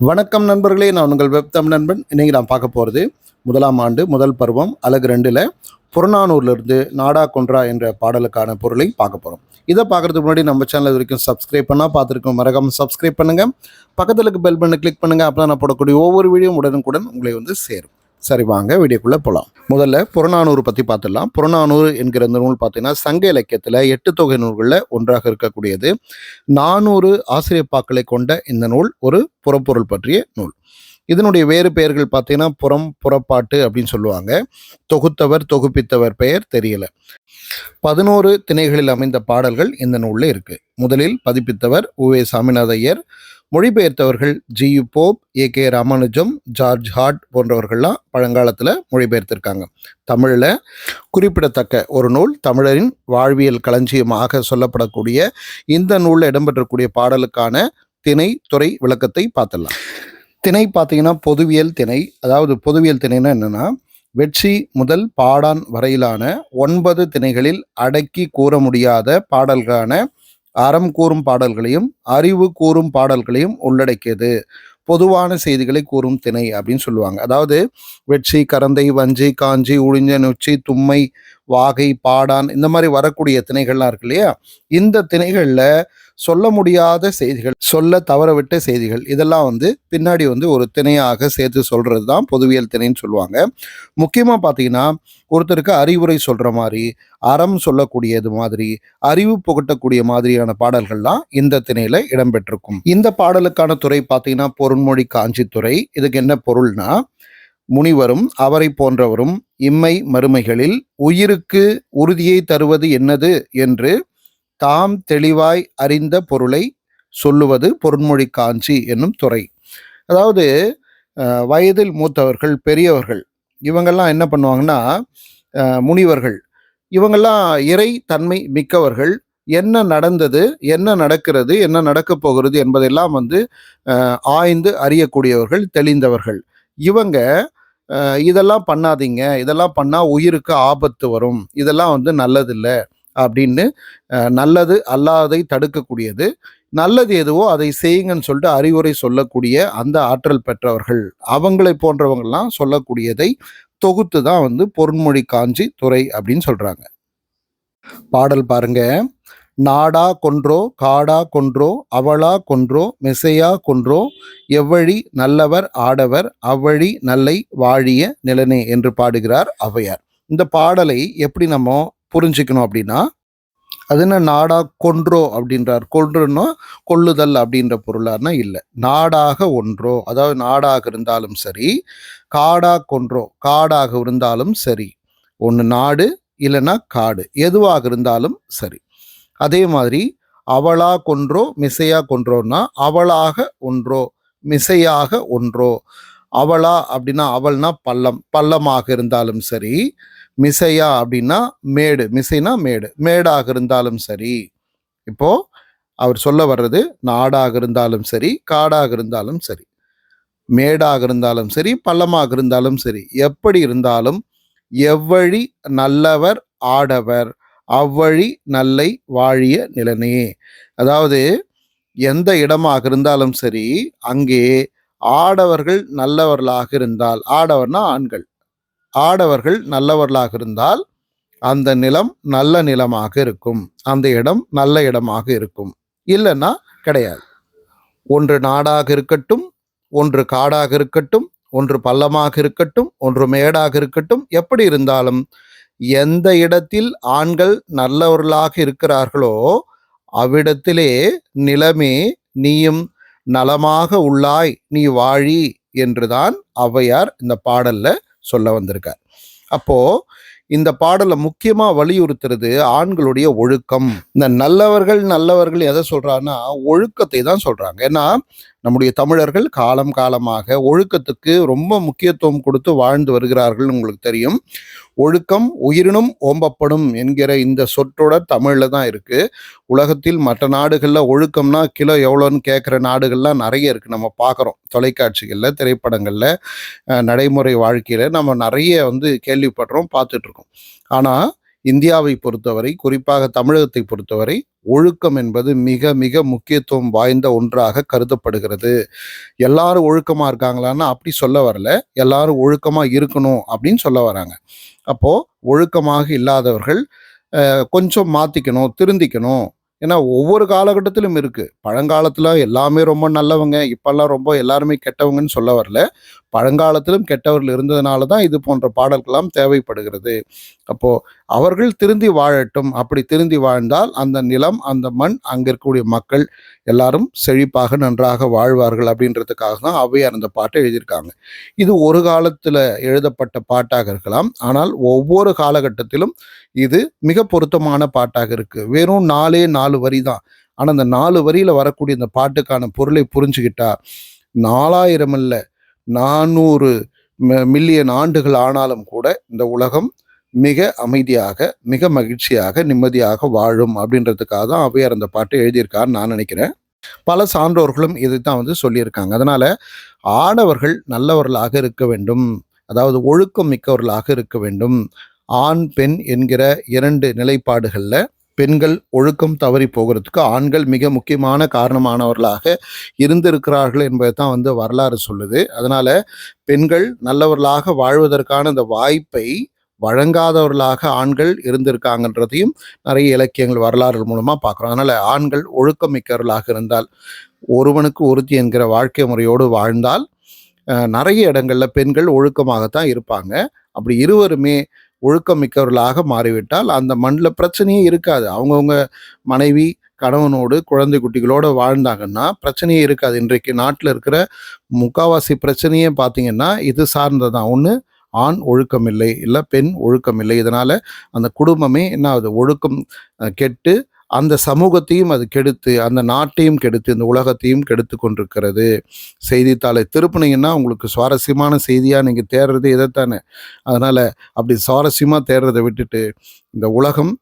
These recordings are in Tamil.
வணக்கம் நண்பர்களே நான் உங்கள் வெப்தம் நண்பன். இன்றைக்கி நான் பார்க்க போகிறது முதலாம் ஆண்டு முதல் பருவம் அழகு ரெண்டில் புறநானூர்லேருந்து நாடா கொன்றா என்ற பாடலுக்கான பொருளை பார்க்க போகிறோம் இதை பார்க்குறதுக்கு முன்னாடி நம்ம சேனல் இது வரைக்கும் சப்ஸ்கிரைப் பண்ணால் பார்த்துருக்கோம். மறக்காமல் சப்ஸ்கிரைப் பண்ணுங்கள் பக்கத்தில் இருக்க பெல் பண்ணி கிளிக் பண்ணுங்கள் அப்போ நான் போடக்கூடிய ஒவ்வொரு வீடியோ உடனுக்குடன் உங்களை வந்து சேரும். சரி வாங்க வீடியோக்குள்ளே போகலாம் முதல்ல புறநானூறு பற்றி பார்த்துடலாம். புறநானூறு என்கிற இந்த நூல் பார்த்தீங்கன்னா சங்க இலக்கியத்தில் எட்டு தொகை நூல்களில் ஒன்றாக இருக்கக்கூடியது. நானூறு ஆசிரியப்பாக்களை கொண்ட இந்த நூல் ஒரு புறப்பொருள் பற்றிய நூல். இதனுடைய வேறு பெயர்கள் பார்த்தீங்கன்னா புறம் புறப்பாட்டு அப்படின்னு சொல்லுவாங்க. தொகுத்தவர் தொகுப்பித்தவர் பெயர் தெரியல. பதினோரு திணைகளில் அமைந்த பாடல்கள் இந்த நூலில் இருக்கு. முதலில் பதிப்பித்தவர் உவே Saminathaiyar Iyer மொழிபெயர்த்தவர்கள் G U Pope A K Ramanujam George Hart போன்றவர்கள்லாம் பழங்காலத்தில் மொழிபெயர்த்திருக்காங்க. தமிழில் குறிப்பிடத்தக்க ஒரு நூல் தமிழரின் வாழ்வியல் களஞ்சியமாக சொல்லப்படக்கூடிய இந்த நூலில் இடம்பெற்றக்கூடிய பாடலுக்கான திணை துறை விளக்கத்தை பார்த்துடலாம். திணை பார்த்தீங்கன்னா பொதுவியல் திணை. அதாவது பொதுவியல் திணைன்னா என்னென்னா வெற்றி முதல் பாடான் வரையிலான ஒன்பது திணைகளில் அடக்கி கூற முடியாத பாடல்களான அறம் கூறும் பாடல்களையும் அறிவு கூறும் பாடல்களையும் உள்ளடக்கியது. பொதுவான செய்திகளை கூறும் திணை அப்படின்னு சொல்லுவாங்க. அதாவது வெற்றி கரந்தை வஞ்சி காஞ்சி உழிஞ்ச உச்சி தும்மை வாகை பாடான் இந்த மாதிரி வரக்கூடிய திணைகள்லாம் இருக்கு இல்லையா? இந்த திணைகளில் சொல்ல முடியாத செய்திகள் சொல்ல தவறவிட்ட செய்திகள் இதெல்லாம் வந்து பின்னாடி வந்து ஒரு திணையாக சேர்த்து சொல்றது தான் பொதுவியல் திணைன்னு சொல்லுவாங்க. முக்கியமாக பார்த்தீங்கன்னா ஒருத்தருக்கு அறிவுரை சொல்ற மாதிரி அறம் சொல்லக்கூடியது மாதிரி அறிவு புகட்டக்கூடிய மாதிரியான பாடல்கள்லாம் இந்த திணையில இடம்பெற்றிருக்கும். இந்த பாடலுக்கான துறை பார்த்தீங்கன்னா பொருண்மொழி காஞ்சித்துறை. இதுக்கு என்ன பொருள்னா முனிவரும் அவரை போன்றவரும் இம்மை மறுமைகளில் உயிருக்கு உறுதியை தருவது என்னது என்று தாம் தெளிவாய் அறிந்த பொருளை சொல்லுவது பொருண்மொழி காஞ்சி என்னும் துறை. அதாவது வயதில் மூத்தவர்கள் பெரியவர்கள் இவங்கெல்லாம் என்ன பண்ணுவாங்கன்னா முனிவர்கள் இவங்கெல்லாம் இறை தன்மை மிக்கவர்கள் என்ன நடந்தது என்ன நடக்கிறது என்ன நடக்கப் போகிறது என்பதெல்லாம் வந்து ஆய்ந்து அறியக்கூடியவர்கள் தெளிந்தவர்கள். இவங்க இதெல்லாம் பண்ணாதீங்க இதெல்லாம் பண்ணால் உயிருக்கு ஆபத்து வரும் இதெல்லாம் வந்து நல்லதில்லை அப்படின்னு நல்லது அல்லாததை தடுக்கக்கூடியது. நல்லது எதுவோ அதை செய்யுங்கன்னு சொல்லிட்டு அறிவுரை சொல்லக்கூடிய அந்த ஆற்றல் பெற்றவர்கள் அவங்களை போன்றவங்கள்லாம் சொல்லக்கூடியதை தொகுத்து தான் வந்து பொருண்மொழி காஞ்சி துறை அப்படின்னு சொல்றாங்க. பாடல் பாருங்க. நாடா கொன்றோ காடா கொன்றோ அவளா கொன்றோ மெசையா கொன்றோ எவ்வழி நல்லவர் ஆடவர் அவ்வழி நல்லை வாழிய நிலனே என்று பாடுகிறார் ஔவையார். இந்த பாடலை எப்படி நம்ம புரிஞ்சுக்கணும் அப்படின்னா அது என்ன நாடா கொன்றோ அப்படின்றார். கொன்றுன்னா கொள்ளுதல் அப்படின்ற பொருளானா இல்லை. நாடாக ஒன்றோ அதாவது நாடாக இருந்தாலும் சரி காடா கொன்றோ காடாக இருந்தாலும் சரி. ஒன்று நாடு இல்லைன்னா காடு எதுவாக இருந்தாலும் சரி. அதே மாதிரி அவளா கொன்றோ மிசையா கொன்றோன்னா அவளாக ஒன்றோ மிசையாக ஒன்றோ. அவளா அப்படின்னா அவள்னா பள்ளம் பள்ளமாக இருந்தாலும் சரி மிசையா அப்படின்னா மேடு மிசைனா மேடு மேடாக இருந்தாலும் சரி. இப்போ அவர் சொல்ல வர்றது நாடாக இருந்தாலும் சரி காடாக இருந்தாலும் சரி மேடாக இருந்தாலும் சரி பள்ளமாக இருந்தாலும் சரி எப்படி இருந்தாலும் எவ்வழி நல்லவர் ஆடவர் அவ்வழி நல்லை வாழிய நிலனே. அதாவது எந்த இடமாக இருந்தாலும் சரி அங்கே ஆடவர்கள் நல்லவர்களாக இருந்தால் ஆடவர்னா ஆண்கள். ஆடவர்கள் நல்லவர்களாக இருந்தால் அந்த நிலம் நல்ல நிலமாக இருக்கும். அந்த இடம் நல்ல இடமாக இருக்கும். இல்லைன்னா கிடையாது. ஒன்று நாடாக இருக்கட்டும் ஒன்று காடாக இருக்கட்டும் ஒன்று பள்ளமாக இருக்கட்டும் ஒன்று மேடாக இருக்கட்டும் எப்படி இருந்தாலும் எந்த இடத்தில் ஆண்கள் நல்லவர்களாக இருக்கிறார்களோ அவ்விடத்திலே நிலமே நீயும் நலமாக உள்ளாய் நீ வாழி என்றுதான் ஔவையார் இந்த பாடல்ல சொல்ல வந்திருக்கார். அப்போ இந்த பாடலை முக்கியமாக வலியுறுத்துறது ஆண்களுடைய ஒழுக்கம். இந்த நல்லவர்கள் நல்லவர்கள் எதை சொல்கிறான்னா ஒழுக்கத்தை தான் சொல்கிறாங்க ஏன்னா நம்முடைய தமிழர்கள் காலம் காலமாக ஒழுக்கத்துக்கு ரொம்ப முக்கியத்துவம் கொடுத்து வாழ்ந்து வருகிறார்கள் உங்களுக்கு தெரியும். ஒழுக்கம் உயிரினும் ஓம்பப்படும் என்கிற இந்த சொற்றொடர் தமிழில் தான் இருக்குது உலகத்தில் மற்ற நாடுகளில் ஒழுக்கம்னா கிலோ எவ்வளோன்னு கேட்குற நாடுகள்லாம் நிறைய இருக்குது நம்ம பார்க்குறோம். தொலைக்காட்சிகளில் திரைப்படங்களில் நடைமுறை வாழ்க்கையில் நம்ம நிறைய வந்து கேள்விப்படுறோம் பார்த்துட்ருக்கோம். ஆனால் இந்தியாவை பொறுத்தவரை குறிப்பாக தமிழகத்தை பொறுத்தவரை ஒழுக்கம் என்பது மிக மிக முக்கியத்துவம் வாய்ந்த ஒன்றாக கருதப்படுகிறது. எல்லாரும் ஒழுக்கமாக இருக்காங்களான்னா அப்படி சொல்ல வரல. எல்லாரும் ஒழுக்கமாக இருக்கணும் அப்படின்னு சொல்ல வராங்க. அப்போ ஒழுக்கமாக இல்லாதவர்கள் கொஞ்சம் மாற்றிக்கணும் திருந்திக்கணும். ஏன்னா ஒவ்வொரு காலகட்டத்திலும் இருக்கு. பழங்காலத்துல எல்லாமே ரொம்ப நல்லவங்க இப்பெல்லாம் ரொம்ப எல்லாருமே கெட்டவங்கன்னு சொல்ல வரல. பழங்காலத்திலும் கெட்டவர்கள் இருந்ததுனால தான் இது போன்ற பாடல்கள்லாம் தேவைப்படுகிறது. அப்போ அவர்கள் திருந்தி வாழட்டும். அப்படி திருந்தி வாழ்ந்தால் அந்த நிலம் அந்த மண் அங்க இருக்கக்கூடிய மக்கள் எல்லாரும் செழிப்பாக நன்றாக வாழ்வார்கள் அப்படின்றதுக்காக தான் ஔவையார் அந்த பாட்டை எழுதியிருக்காங்க. இது ஒரு காலத்தில் எழுதப்பட்ட பாட்டாக இருக்கலாம். ஆனால் ஒவ்வொரு காலகட்டத்திலும் இது மிக பொருத்தமான பாட்டாக இருக்கு. வெறும் நாலே நாலு வரி தான். ஆனால் அந்த நாலு வரியில் வரக்கூடிய இந்த பாட்டுக்கான பொருளை புரிஞ்சுக்கிட்டா நாலாயிரம் இல்லை நானூறு மில்லியன் ஆண்டுகள் ஆனாலும் கூட இந்த உலகம் மிக அமைதியாக மிக மகிழ்ச்சியாக நிம்மதியாக வாழும் அப்படின்றதுக்காக தான் அவையார் அந்த பாட்டு எழுதியிருக்காருன்னு நான் நினைக்கிறேன். பல சான்றோர்களும் இதை தான் வந்து சொல்லியிருக்காங்க. அதனால் ஆடவர்கள் நல்லவர்களாக இருக்க வேண்டும். அதாவது ஒழுக்கம் மிக்கவர்களாக இருக்க வேண்டும். ஆண் பெண் என்கிற இரண்டு நிலைப்பாடுகளில் பெண்கள் ஒழுக்கம் தவறி போகிறதுக்கு ஆண்கள் மிக முக்கியமான காரணமானவர்களாக இருந்திருக்கிறார்கள் என்பதை தான் வந்து வரலாறு சொல்லுது. அதனால் பெண்கள் நல்லவர்களாக வாழ்வதற்கான அந்த வாய்ப்பை வழங்காதவர்களாக ஆண்கள் இருந்திருக்காங்கன்றதையும் நிறைய இலக்கியங்கள் வரலாறு மூலமாக பார்க்குறோம். அதனால் ஆண்கள் ஒழுக்கம் மிக்கவர்களாக இருந்தால் ஒருவனுக்கு ஒருத்தி என்கிற வாழ்க்கை முறையோடு வாழ்ந்தால் நிறைய இடங்களில் பெண்கள் ஒழுக்கமாகத்தான் இருப்பாங்க. அப்படி இருவருமே ஒழுக்கம் மிக்கவர்களாக மாறிவிட்டால் அந்த மண்ணில் பிரச்சனையே இருக்காது. அவங்கவுங்க மனைவி கணவனோடு குழந்தை குட்டிகளோடு வாழ்ந்தாங்கன்னா பிரச்சனையே இருக்காது. இன்றைக்கு நாட்டில் இருக்கிற முக்காவாசி பிரச்சனையே பார்த்தீங்கன்னா இது சார்ந்ததான் ஒன்று ஆண் ஒழுக்கம் இல்லை இல்லை பெண் ஒழுக்கம் இல்லை அந்த குடும்பமே என்ன ஆகுது? ஒழுக்கம் கெட்டு அந்த சமூகத்தையும் அது கெடுத்து அந்த நாட்டையும் கெடுத்து இந்த உலகத்தையும் கெடுத்து கொண்டிருக்கிறது. செய்தித்தாளை திருப்பினீங்கன்னா உங்களுக்கு சுவாரஸ்யமான செய்தியாக நீங்கள் தேடுறது இதைத்தானே. அதனால் அப்படி சுவாரஸ்யமாக தேடுறதை விட்டுட்டு இந்த உலகம்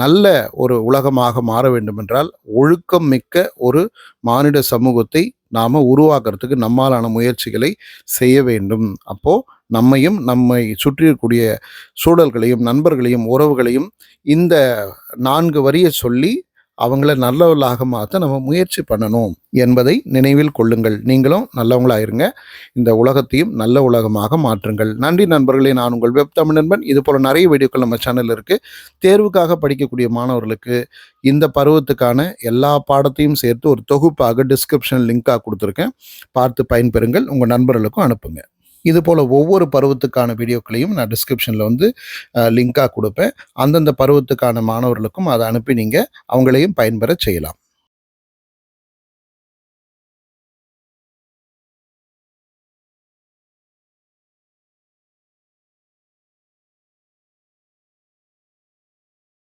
நல்ல ஒரு உலகமாக மாற வேண்டுமென்றால் ஒழுக்கம் மிக்க ஒரு மானிட சமூகத்தை நாம் உருவாக்குறதுக்கு நம்மாலான முயற்சிகளை செய்ய வேண்டும். அப்போது நம்மையும் நம்மை சுற்றி சூழல்களையும் நண்பர்களையும் உறவுகளையும் இந்த நான்கு வரியை சொல்லி அவங்கள நல்லவர்களாக மாற்ற நம்ம முயற்சி பண்ணணும் என்பதை நினைவில் கொள்ளுங்கள். நீங்களும் நல்லவங்களாயிருங்க. இந்த உலகத்தையும் நல்ல உலகமாக மாற்றுங்கள். நன்றி நண்பர்களே நான் உங்கள் வெப் தமிழ் நண்பன். இது போல நிறைய வீடியோக்கள் நம்ம சேனலில் இருக்கு. தேர்வுக்காக படிக்கக்கூடிய மாணவர்களுக்கு இந்த பருவத்துக்கான எல்லா பாடத்தையும் சேர்த்து ஒரு தொகுப்பாக டிஸ்கிரிப்ஷன் லிங்காக கொடுத்துருக்கேன். பார்த்து பயன்பெறுங்கள். உங்கள் நண்பர்களுக்கும் அனுப்புங்கள் இது போல் ஒவ்வொரு பருவத்துக்கான வீடியோக்களையும் நான் டிஸ்கிரிப்ஷனில் வந்து லிங்காக கொடுப்பேன். அந்தந்த பருவத்துக்கான மாணவர்களுக்கும் அதை அனுப்பி நீங்கள் அவங்களையும் பயன்பெற செய்யலாம்.